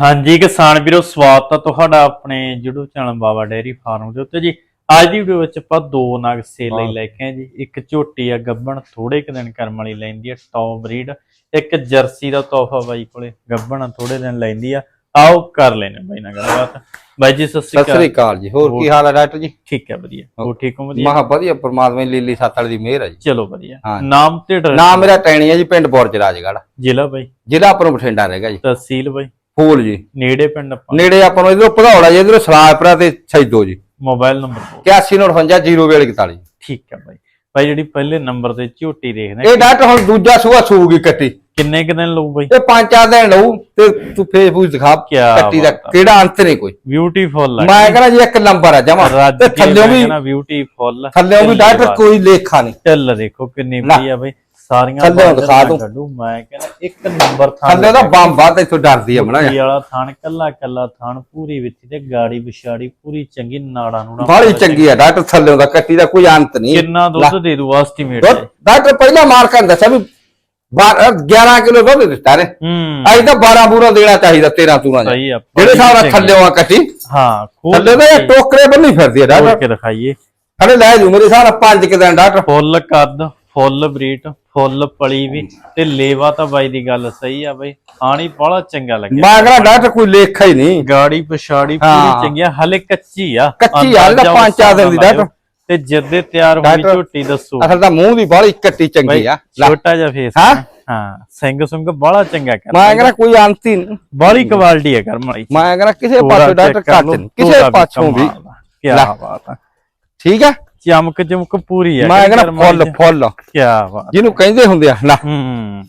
ਹਾਂਜੀ ਕਿਸਾਨ ਵੀਰੋ ਸਵਾਗਤ ਹੈ ਤੁਹਾਡਾ ਆਪਣੇ YouTube channel Baba dairy farm ਦੇ ਉੱਤੇ। ਜੀ ਅੱਜ ਦੀ ਵੀਡੀਓ ਵਿੱਚ ਆਪਾਂ ਦੋ ਨਗ ਸੇਲ ਲਈ ਲੈ ਕੇ ਆਏ ਜੀ। ਇੱਕ ਝੋਟੀ ਆ ਗੱਬਣ ਥੋੜੇ ਕੁ ਦਿਨ ਕਰਮ ਵਾਲੀ ਲੈਂਦੀ ਆ ਟੌਪ ਬਰੀਡ ਇੱਕ ਜਰਸੀ ਦਾ ਤੋਹਫਾ ਬਾਈ ਕੋਲੇ ਗੱਬਣ ਥੋੜੇ ਦਿਨ ਲੈਂਦੀ ਆ। ਆਓ ਕਰ ਲੈਨੇ ਬਾਈ ਨਾਲ ਗੱਲਬਾਤ। ਬਾਈ ਜੀ ਸਤਿ ਸ਼੍ਰੀ ਸਤਿ ਸ੍ਰੀ ਅਕਾਲ। ਜੀ। ਹੋਰ ਕੀ ਹਾਲ ਹੈ ਡਾਕਟਰ ਜੀ? ਠੀਕ ਹੈ ਵਧੀਆ। ਹੋ। ਠੀਕ ਹੋ ਵਧੀਆ? ਮਹਾ ਵਧੀਆ ਪ੍ਰਮਾਤਮਾ ਦੀ ਲੀਲੀ ਸੱਤ ਵਾਲੀ ਦੀ ਮਿਹਰ ਹੈ ਜੀ। ਚਲੋ ਵਧੀਆ। ਨਾਮ ਤੇ ਨਾਮ ਮੇਰਾ ਟੈਣੀ ਹੈ ਜੀ ਪਿੰਡ ਬੋਰਜ ਰਾਜਗੜ੍ਹ। ਜ਼ਿਲ੍ਹਾ ਬਾਈ? ਜ਼ਿਲ੍ਹਾ ਆਪਣਾ ਬਠਿੰਡਾ ਰਹੇਗਾ ਜੀ। ਤਹਿਸੀਲ ਬਾਈ? ਫੂਲ ਜੀ। ਨੇੜੇ ਪਿੰਡ ਆਪਾਂ। ਨੇੜੇ ਆਪਾਂ ਨੂੰ ਇਧਰੋਂ ਪਧੌੜਾ ਜੀ ਇਧਰੋਂ ਸਲਾਪਰਾ ਤੇ ਸੈਦੋ ਜੀ। ਮੋਬਾਈਲ ਨੰਬਰ 8158 ਠੀਕ ਹੈ ਬਾਈ। ਬਾਈ ਜਿਹੜੀ ਪਹਿਲੇ ਨੰਬਰ ਤੇ ਝੋਟੀ ਦੇਖਦੇ ਇਹ ਡਾਕਟਰ ਹੁਣ ਦੂਜਾ ਸੂਆ ਸੂਗੀ ਕੱਟੀ। ਕਿੰਨੇ ਕੁ ਦਿਨ ਲਊ ਬਾਈ? ਇਹ ਪੰਜ ਚਾਰ ਦਿਨ ਲਊ ਤੇ ਤੂੰ ਫੇਸਬੁੱਕ ਦਿਖਾ ਕੱਟੀ ਦਾ। ਕਿਹੜਾ ਅੰਤ ਨਹੀਂ ਕੋਈ। ਬਿਊਟੀਫੁਲ ਹੈ ਮੈਂ ਕਹਿੰਦਾ ਜੀ ਇੱਕ ਨੰਬਰ ਆ ਜਮਾ। ਤੇ ਕੇ ਥੱਲਿਓ ਵੀ ਬਿਊਟੀਫੁਲ ਥੱਲਿਓ ਵੀ ਡਾਕਟਰ ਕੋਈ ਲੇਖਾ ਨਹੀਂ। ਚੱਲ ਦੇਖੋ ਕਿੰਨੀ। ਵਧੀਆ ਬਾਈ। ਸਾਰੀਆਂ ਥੱਲਿਓਂ ਬਾਜ਼ਾਂ ਦਿਖਾ ਦੂੰ। ਕੱਢੂ ਮੈਂ ਕਹਿੰਦਾ ਇੱਕ ਨੰਬਰ ਥਾਂ ਥੱਲੇ ਦਾ ਬੰਬ ਬਾਤ ਇੱਥੋਂ ਡਰਦੀ ਆ ਬਣਾ ਝੋਟੀ ਵਾਲਾ ਥਾਣ ਕੱਲਾ ਕੱਲਾ ਥਾਣ ਪੂਰੀ ਵਿੱਚ ਤੇ ਗਾੜੀ ਵਿਛਾੜੀ ਪੂਰੀ ਚੰਗੀ ਨਾੜਾ ਨੂੜਾ ਬਾਹਲੀ ਚੰਗੀ ਆ ਡਾਕਟਰ ਥੱਲੇ ਦਾ ਕੱਟੀ ਦਾ ਕੋਈ ਅੰਤ ਨਹੀਂ। ਕਿੰਨਾ ਦੁੱਧ ਦੇ ਦੂ ਐਸਟੀਮੇਟ ਦੁੱਧ- ਡਾਕਟਰ ਪਹਿਲਾਂ ਮਾਰ ਕੇ ਦੱਸਿਆ ਵੀ 12 11 ਕਿਲੋ ਦੁੱਧ ਦਿੱਤਾ ਨੇ। ਹੂੰ। ਅੱਜ ਤਾਂ 12 ਬੂਰਾ ਦੇਣਾ ਚਾਹੀਦਾ 13 ਤੂਰਾਂ ਸਹੀ ਆ ਜਿਹੜੇ ਹਿਸਾਬ ਨਾਲ ਥੱਲੇ ਆ ਕੱਟੀ। ਹਾਂ ਖੋਲ ਥੱਲੇ ਤਾਂ ਇਹ ਟੋਕਰੇ ਬੰਨੀ ਫਿਰਦੀ ਆ ਖੋਲ ਡਾਕਟਰ ਕੇ ਦਿਖਾਈਏ। ਥੱਲੇ ਲੈ ਜੂ ਮੇਰੇ ਹਿਸਾਬ ਨਾਲ ਪੰਜ ਕਿ ਦਿਨ ਡਾਕਟਰ। ਫੁੱਲ ਕੱਦ ਫੁੱਲ ਬਰੀਟ। ਫੁੱਲ ਪਲੀ ਵੀ ਤੇ ਲੇਵਾ ਤਾਂ ਬਾਈ ਦੀ ਗੱਲ ਸਹੀ ਆ ਬਾਈ। ਆਣੀ ਬੜਾ ਚੰਗਾ ਲੱਗਿਆ। ਮੈਂ ਕਹਿੰਦਾ ਡਾਕਟਰ ਕੋਈ ਲੇਖਾ ਹੀ ਨਹੀਂ। ਗਾੜੀ ਪਛਾੜੀ। ਪੂਰੀ ਚੰਗੀ ਆ ਹਲੇ ਕੱਚੀ ਆ। ਕੱਚੀ ਆ, ਅੰਦਾਜ਼ਾ ਪੰਜ ਚਾਰ ਦਿਨ ਦੀ ਡਾਕਟਰ। ਤੇ। ਜਿੱਦੇ ਤਿਆਰ ਹੋਈ ਝੋਟੀ ਦੱਸੋ। ਅਸਲ ਤਾਂ ਮੂੰਹ ਦੀ ਬਾਹਲੀ ਕੱਟੀ ਚੰਗੀ ਆ। ਛੋਟਾ ਜਿਹਾ ਫੇਸ ਹਾਂ? ਹਾਂ। ਸਿੰਘ ਸੁੰਗ ਬੜਾ ਚੰਗਾ ਕਰ ਮੈਂ ਕਹਿੰਦਾ ਕੋਈ ਅੰਤ ਬੜੀ ਕੁਆਲਿਟੀ ਹੈ ਕਰਮ ਵਾਲੀ। ਮੈਂ ਕਹਿੰਦਾ ਕਿਸੇ ਪਾਸੋਂ ਡਾਕਟਰ ਘੱਟ ਨਹੀਂ ਕਿਸੇ ਪਾਸੋਂ ਵੀ। ਕੀ। ਬਾਤ ਆ। ਠੀਕ ਆ? ਚਮਕ ਚਮਕ ਪੂਰੀ ਹੈ ਮੈਂ ਕਹਿੰਦਾ ਫੁੱਲ ਫੁੱਲ। ਕੀ ਬਾਤ। ਜਿਹਨੂੰ ਕਹਿੰਦੇ ਹੁੰਦੇ ਆ ਲੈ ਹੂੰ।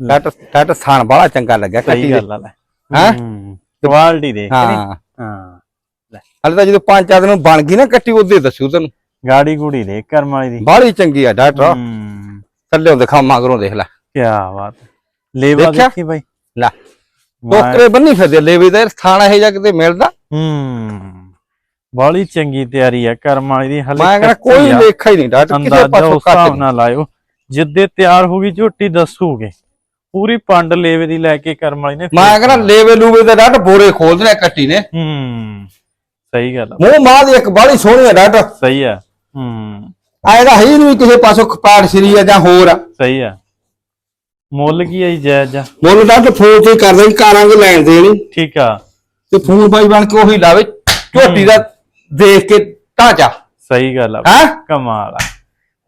ਡਾਕਟਰ ਡਾਕਟਰ ਥਾਣ ਬਾਹਲਾ ਚੰਗਾ ਲੱਗਿਆ ਕੱਟੀ ਦੇ। ਗੱਲ ਆ ਹੈਂ? ਕੁਆਲਿਟੀ ਨੀ? ਹਾਂ। ਹਾਂ ਲੈ। ਹਲੇ ਤਾਂ ਜਦੋਂ ਪੰਜ ਚਾਰ ਦਿਨ ਬਣ ਗਈ ਨਾ ਕੱਟੀ ਉਹਦੇ ਦੱਸੂ ਤੈਨੂੰ ਗਾੜੀ ਗੂੜੀ ਦੇ ਕਰਮ ਵਾਲੀ ਦੀ। ਬਾਹਲੀ ਚੰਗੀ ਆ ਡਾਕਟਰ। ਹੂੰ। ਥੱਲੇ ਦਿਖਾ ਮਗਰੋਂ ਦੇਖ ਲੈ। ਕੀ ਬਾਤ। ਲੇਵਾ? ਦੇਖੀ ਬਾਈ। ਲੈ। ਟੋਕਰੇ ਬੰਨੀ ਫਿਰਦੇ ਲੇਵੇ ਦਾ ਥਾਣਾ ਇਹ ਜਾ ਕਿਤੇ ਮਿਲਦਾ? ਹੂੰ। ਬੜੀ ਚੰਗੀ ਤਿਆਰੀ ਆ ਕਰਮ ਵਾਲੀ ਦੀ ਹਲੇ ਮੈਂ ਕਹਿੰਦਾ ਕੋਈ ਆ। ਲੇਖਾ ਹੀ ਨਹੀਂ ਡਾਕਟਰ ਕਿਸੇ ਪਾਸੋਂ ਨਹੀਂ। ਨਾਲ ਲਾਇਓ ਜਿੱਦੇ ਤਿਆਰ ਹੋ ਗਈ ਝੋਟੀ ਦੱਸੂਗੇ। ਪੂਰੀ ਪੰਡ ਲੇਵੇ ਦੀ ਲੈ ਕੇ ਕਰਮ ਵਾਲੀ ਨੇ ਮੈਂ ਕਹਿੰਦਾ ਲੇਵੇ ਲੂਵੇ ਦਾ ਡਾਕਟਰ ਬੋਰੇ ਖੋਲ ਦੇਣਾ ਕੱਟੀ ਨੇ। ਹੂੰ ਸਹੀ ਗੱਲ ਆ। ਮੂੰਹ ਮਾਂ ਦੀ ਇੱਕ ਬਾਹਲੀ ਸੋਹਣੀ ਆ ਡਾਕਟਰ। ਸਹੀ ਆ ਹੂੰ। ਐਦਾ ਹੈ ਹੀ ਨਹੀਂ ਕਿਸੇ ਪਾਸੋਂ ਕਪਾੜ ਸ੍ਰੀ ਆ ਜਾਂ ਹੋਰ ਆ। ਸਹੀ ਆ। ਮੁੱਲ ਕੀ ਆਈ ਜਾਇਜ਼ ਆ? ਬੋਲ ਡਾਕਟਰ ਫੋਨ ਤੇ ਕਰ ਦੇਣ ਕਾਰਾਂਗੇ ਲੈਣ ਦੇਣੀ ਠੀਕ ਆ। ਤੇ ਫੋਨ ਬਾਈ ਬਣ ਕੇ ਉਹੀ ਲਾਵੇ ਝੋਟੀ ਦਾ ਦੇਖ ਕੇ ਢਾਂਚਾ ਸਹੀ ਗੱਲ ਆ। ਹੈ? ਕਮਾਲ ਆ।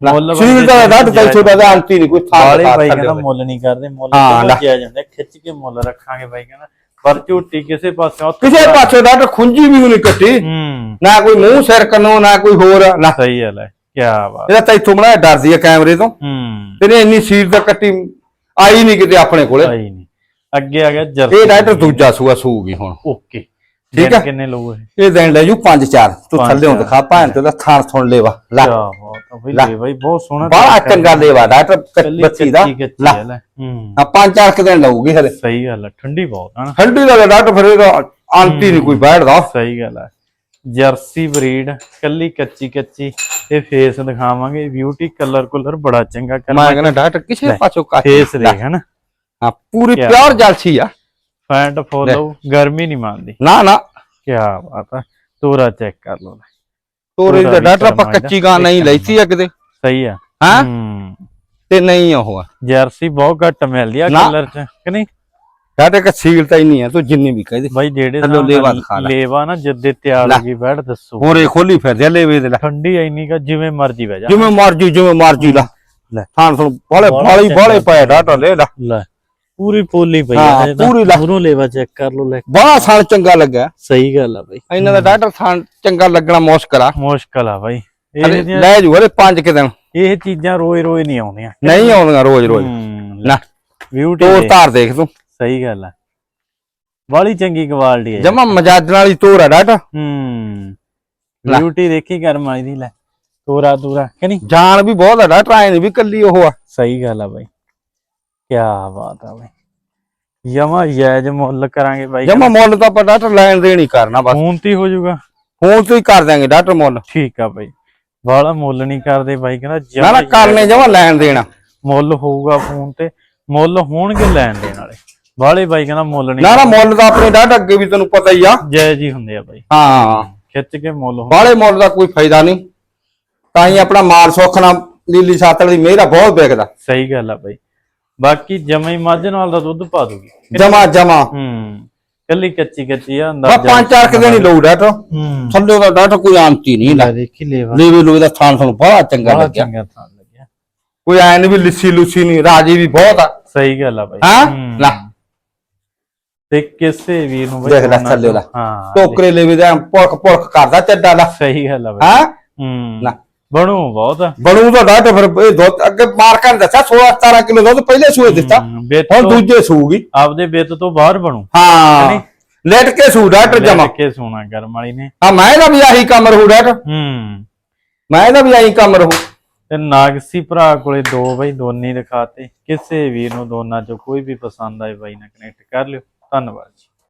ਮੁੱਲ ਸਰੀਰ ਦਾ ਦਾ ਛੋਟਾ ਦਾ ਅੰਤ ਨਹੀਂ ਕੋਈ ਥਾਂ ਵਾਲੇ ਬਾਈ ਕਹਿੰਦਾ। ਮੁੱਲ ਨਹੀਂ ਕਰਦੇ ਮੁੱਲ ਹਾਂ, ਤਾਂ ਲੈ। ਕਿਹਾ ਜਾਂਦਾ ਖਿੱਚ ਕੇ ਮੁੱਲ ਰੱਖਾਂਗੇ ਬਾਈ ਕਹਿੰਦਾ। ਪਰ ਝੋਟੀ ਕਿਸੇ ਪਾਸੇ ਕਿਸੇ ਪਾਸੋਂ ਡਾਕਟਰ ਖੁੰਜੀ ਵੀ ਨਹੀਂ ਕੱਟੀ ਹੂੰ। ਨਾ ਕੋਈ ਮੂੰਹ ਸਿਰ ਕੰਨੋਂ ਨਾ ਕੋਈ ਹੋਰ ਨਾ। ਸਹੀ ਗੱਲ ਹੈ ਕੀ ਬਾਤ। ਇਹਦਾ ਤਾਂ ਇੱਥੋਂ ਬਣਾਇਆ ਡਰਦੀ ਆ ਕੈਮਰੇ ਤੋਂ। ਹੂੰ। ਇੰਨੀ ਸੀਟ ਦਾ ਕੱਟੀ ਆਈ ਨਹੀਂ ਕਿਤੇ ਆਪਣੇ ਕੋਲੇ। ਸਹੀ ਨਹੀਂ। ਅੱਗੇ ਆ ਗਿਆ ਜਰਸੀ। ਇਹ ਡਾਕਟਰ ਦੂਜਾ ਸੂਆ ਸੂਗੀ ਹੁਣ। ਓਕੇ। ਠੀਕ ਆ। ਕਿੰਨੇ ਲਊ ਇਹ? ਇਹ ਦਿਨ ਲੈ ਜੂ 5-4 ਤੂੰ ਥੱਲੇ। ਦਿਖਾ ਭਾਂ ਤੇ ਉਹਦਾ ਥਾਣ ਸੁਣ ਲੈਵਾ ਲੈ। ਬਈ ਲੈ। ਬਾਈ ਬਹੁਤ ਸੋਹਣਾ ਬੜਾ ਚੰਗਾ ਲੈਵਾ ਡਾਕਟਰ ਬੱਚੀ ਦਾ। ਲੈ। ਹੈ ਲੈ। ਹੂੰ। ਆ ਪੰਜ ਚਾਰ ਕੁ ਦਿਨ ਲਊਗੀ ਹਲੇ। ਸਹੀ ਗੱਲ ਹੈ ਠੰਡੀ ਬਹੁਤ ਹੈ ਨਾ। ਠੰਡੀ ਦਾ ਡਾਕਟਰ ਫਿਰ ਇਹਦਾ ਆਂਟੀ ਨਹੀਂ ਕੋਈ ਬੈਠਦਾ। ਸਹੀ ਗੱਲ ਹੈ ਜਰਸੀ ਬਰੀਡ ਕੱਲੀ ਕੱਚੀ ਕੱਚੀ। ਇਹ ਫੇਸ ਦਿਖਾਵਾਂਗੇ ਬਿਊਟੀ ਕਲਰ ਕੁਲਰ ਬੜਾ ਚੰਗਾ ਮੈਂ ਕਰਨਾ। ਕਹਿੰਦਾ ਡਾਕਟਰ ਕਿਸੇ ਪਾਸੋਂ ਕੱਟ ਫੇਸ ਦੇਖ ਹਨ ਹਾਂ ਪੂਰੀ ਪਿਓਰ ਜਲਸੀ ਆ। ਫੈਂਟ ਫੋਲੋ ਗਰਮੀ ਨਹੀਂ ਮੰਨਦੀ। ਨਾ ਨਾ। ਕੀ ਬਾਤ ਹੈ ਤੋਰਾ ਚੈੱਕ ਕਰ ਲਓ। ਤੋਰੇ ਦਾ ਡਾਕਟਰ ਆਪਾਂ। ਕੱਚੀ ਗਾਂ ਨਹੀਂ ਲੈਤੀ ਆ ਕਿਤੇ ਸਹੀ ਆ। ਹਾਂ? ਤੇ ਨਹੀਂ ਉਹ ਆ। ਜਰਸੀ ਬਹੁਤ ਘੱਟ ਮਿਲਦੀ ਆ। ਕਲਰ ਚ ਕਿ ਨਹੀਂ? ਡਾਕਟਰ ਕਿ ਸੀਲ ਤਾਂ ਹੀ ਨਹੀਂ ਆ ਤੂੰ ਜਿੰਨੀ ਵੀ ਕਹਦੇ ਬਾਈ ਜਿਹੜੇ ਲੇਵਾ ਦਿਖਾ ਲੈ। ਲੇਵਾ ਨਾ ਜਿੱਦੇ ਤਿਆਰ। ਹੋ ਗਈ ਬੈਠ ਦੱਸੋ। ਹੋਰੇ ਖੋਲੀ ਫਿਰਦੇ ਲੈਵੇ ਦੇ ਲੈ। ਠੰਡੀ ਐਨੀ ਕਾ ਜਿਵੇਂ ਮਰਜ਼ੀ ਬਹਿ ਜਾ। ਜਿਵੇਂ ਮਰਜ਼ੀ ਜਿਵੇਂ ਮਰਜ਼ੀ ਲਾ। ਲੈ। ਸੁਣ ਬਾਲੇ ਬਾਲੀ। ਬਾਲੇ ਡਾਕਟਰ ਲੈ ਲੈ। ਲੈ। ਪੂਰੀ ਪੋਲੀ ਪਈ ਹਾਂ, ਪੂਰੀ ਲੈ। ਪੂਰੋਂ ਲੇਵਾ ਚੈੱਕ ਕਰ ਲਓ ਲੈ ਬੜਾ ਸਾਲ ਚੰਗਾ ਲੱਗਾ ਸਹੀ ਗੱਲ ਆ ਬਾਈ। ਇਹਨਾਂ ਦਾ ਡਾਕਟਰ ਥਾਣ ਚੰਗਾ ਲੱਗਣਾ ਮੁਸ਼ਕਲ ਆ। ਮੁਸ਼ਕਲ ਆ ਬਾਈ। ਇਹ ਹਲੇ ਜਿਹੜੀਆਂ- ਲੈ ਜੂ ਹਲੇ ਪੰਜ ਕਿ ਦਿਨ। ਇਹ ਚੀਜ਼ਾਂ ਰੋਜ਼ ਰੋਜ਼ ਨਹੀਂ ਆਉਂਦੀਆਂ। ਨਹੀਂ ਆਉਂਦੀਆਂ ਰੋਜ਼ ਰੋਜ਼। ਨਾ। ਬਿਊਟੀ ਤੋਰ ਧਾਰ ਦੇਖ ਤੂੰ। ਸਹੀ ਗੱਲ ਆ। ਬੜੀ ਚੰਗੀ ਕੁਆਲਿਟੀ ਹੈ ਜਮਾ ਮਜਾਜਣ ਵਾਲੀ ਤੋਰ ਆ ਡਾਕਟਰ। ਹੂੰ। ਲੈ। ਬਿਊਟੀ ਦੇਖੀ ਕਰਮ ਆਈ ਦੀ ਲੈ। ਤੋਰਾ ਤੂਰਾ ਕਿ ਨਹੀਂ? ਜਾਨ ਵੀ ਬਹੁਤ ਆ ਡਾਕਟਰ ਨਹੀਂ ਵੀ ਕੱਲੀ ਉਹ ਆ। ਸਹੀ ਗੱਲ ਆ ਬਾਈ। ਕੀ ਬਾਤ ਆ ਬਾਈ। ਯਮਾ ਯੈਜ ਮੁੱਲ ਕਰਾਂਗੇ ਬਾਈ। ਜਮਾ ਮੁੱਲ ਤਾਂ ਆਪਾਂ ਡਾਕਟਰ ਲੈਣ ਦੇਣ ਹੀ ਕਰਨਾ ਬਸ। ਫੋਨ ਤੇ ਹੀ ਹੋ ਜਾਊਗਾ। ਫੋਨ ਤੋਂ ਹੀ ਕਰ ਦਿਆਂਗੇ ਡਾਕਟਰ ਮੁੱਲ। ਠੀਕ ਆ ਬਾਈ। ਵਾਲਾ ਮੁੱਲ ਨਹੀਂ ਕਰਦੇ ਬਾਈ ਕਹਿੰਦਾ ਨਾ ਨਾ ਜਮਾਂ ਕਰਨੇ ਜਮਾ ਲੈਣ ਦੇਣਾ। ਮੁੱਲ ਹੋਊਗਾ ਫੋਨ ਤੇ। ਮੁੱਲ ਹੋਣਗੇ ਲੈਣ ਦੇਣ ਵਾਲੇ। ਵਾਲੇ ਬਾਈ ਕਹਿੰਦਾ ਮੁੱਲ ਨਹੀਂ ਨਾ ਨਾ ਮੁੱਲ ਦਾ ਆਪਣੇ ਡਾਟ ਅੱਗੇ ਵੀ ਤੈਨੂੰ ਪਤਾ ਹੀ ਆ। ਜੈ ਜੀ ਹੁੰਦੇ ਆ ਬਾਈ। ਹਾਂ। ਖਿੱਚ ਕੇ ਮੁੱਲ ਬਾਹਲੇ ਮੁੱਲ ਦਾ ਕੋਈ ਫਾਇਦਾ ਨਹੀਂ। ਤਾਂ ਹੀ ਆਪਣਾ ਮਾਲ ਸੁੱਖ ਨਾਲ ਲੀਲੀ ਸਾਤਲ ਦੀ ਮਿਹਰਾ ਬਹੁਤ ਵਿਕਦਾ। ਸਹੀ ਗੱਲ ਆ ਬਾਈ। ਬਾਕੀ ਜਮਈ ਮੱਝ ਨਾਲ ਦਾ ਦੁੱਧ ਪਾ ਦੂਗੀ। ਜਮਾ ਜਮਾ। ਹੂੰ ਕੱਲੀ ਕੱਚੀ ਕੱਚੀ ਆ ਅੰਦਾਜ਼ਾ ਪੰਜ ਚਾਰ ਕਿ ਦਿਨ ਹੀ ਡਾਟ ਹੂੰ। ਥੱਲੇ ਦਾ ਡਾਟ ਕੋਈ ਆਂਤੀ ਨਹੀਂ ਲੈ। ਦੇਖੀ ਲੇਵਾ ਲੀਵੇ ਲੂਵੇ ਦਾ ਥਾਨ ਸਾਨੂੰ ਬੜਾ ਚੰਗਾ ਬੜਾ ਲੱਗਿਆ। ਚੰਗਾ ਥਾਂ ਲੱਗਿਆ। ਕੋਈ ਐ ਵੀ ਲਿੱਸੀ ਲੁੱਸੀ ਨਹੀਂ ਰਾਜੀ ਵੀ ਬਹੁਤ ਆ। ਸਹੀ ਗੱਲ ਆ ਬਾਈ। ਹਾਂ। ਲੈ। ਤੇ ਕਿਸੇ ਵੀਰ ਨੂੰ ਦੇਖ ਲੈ ਥੱਲੇ ਦਾ ਹਾਂ ਟੋਕਰੇ ਲੇਵੇ ਦਾ ਪੁਲਕ ਪੁਲਕ ਕਰਦਾ ਚੱਡਾ ਦਾ ਸਹੀ ਗੱਲ ਆ ਬਾਈ। ਹਾਂ? ਹੂੰ। ਲੈ। ਬਣੂ ਬਹੁਤ। ਆ। ਬਣੂ ਤਾਂ ਡਾਟ ਫਿਰ ਇਹ ਦੁੱਧ ਅੱਗੇ ਮਾਰਕਾਂ ਨੇ ਦੱਸਿਆ 16 17 ਕਿਲੋ ਦੁੱਧ ਪਹਿਲੇ ਸੂਏ ਦਿੱਤਾ ਬਿੱਤ ਹੁਣ ਤੋਂ- ਦੂਜੇ ਸੂਗੀ। ਆਪਦੇ ਬਿੱਤ ਤੋਂ ਬਾਹਰ ਬਣੂ। ਹਾਂ? ਲੈਟ ਕੇ ਸੂ ਡਾਟ ਜਮਾ। ਕੇ ਸੋਨਾ ਕਰਮ ਵਾਲੀ ਨੇ। ਹਾਂ ਮੈਂ ਇਹਦਾ ਵੀ ਆਹੀ ਕੰਮ ਰਹੂ ਡਾਟ ਹੂੰ। ਮੈਂ ਇਹਦਾ ਵੀ ਆਹੀ ਕੰਮ ਰਹੂ। ਤੇ ਨਾਗਸੀ ਭਰਾ ਕੋਲੇ ਦੋ ਬਈ ਦੋਨੇ ਦਿਖਾਤੇ ਕਿਸੇ ਵੀਰ ਨੂੰ ਦੋਨਾਂ ਚੋਂ ਕੋਈ ਵੀ ਪਸੰਦ ਆਏ ਬਾਈ ਨਾਲ ਕਨੈਕਟ ਕਰ ਲਿਓ। ਧੰਨਵਾਦ ਜੀ।